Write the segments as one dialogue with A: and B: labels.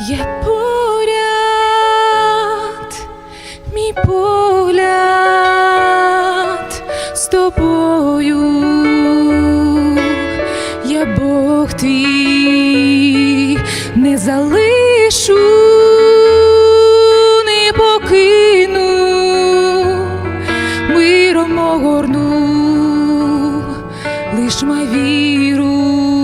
A: є поряд, мій погляд з тобою, я Бог твій не залишу. Лиш май віру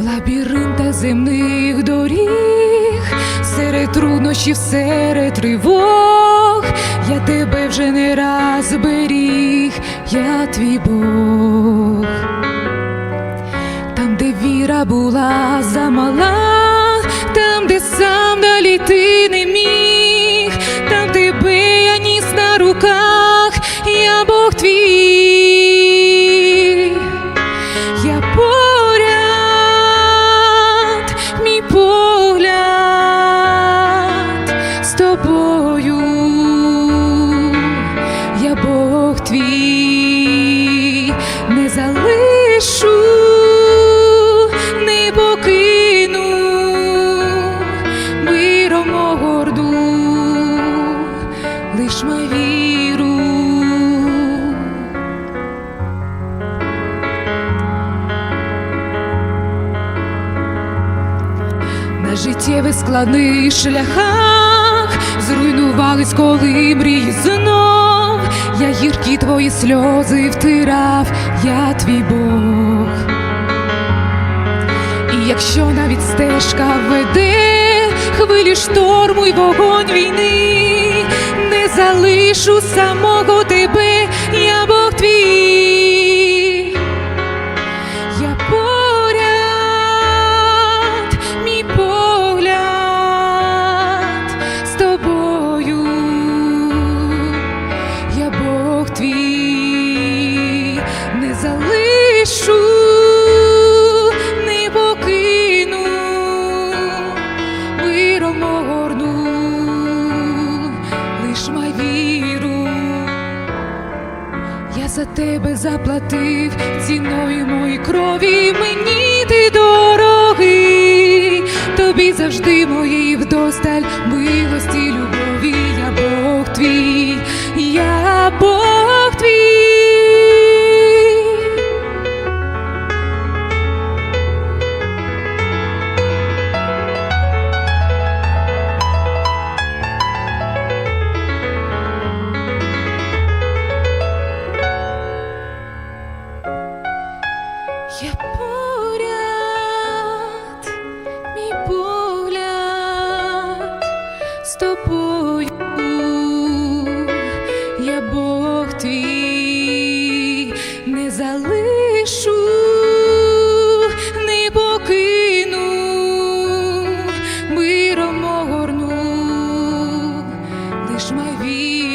A: в лабіринтах земних доріг, серед труднощів, серед тривог, я тебе вже не раз беріг, я твій Бог. Там, де віра була замала, там, де сам далі залишу, не покину, миром огорду, лиш май віру. на життєвих складних шляхах зруйнувались, коли мрії знов. Я гіркі твої сльози втирав, я твій Бог. І якщо навіть стежка веде, хвилі шторму й вогонь війни, не залишу самого за тебе заплатив ціною мої крові, мені ти дорогий, тобі завжди моїй вдосталь милості, любові, я Бог твій, я Бог тобою, я Бог твій, не залишу, не покину, миром огорну, лиш май вір.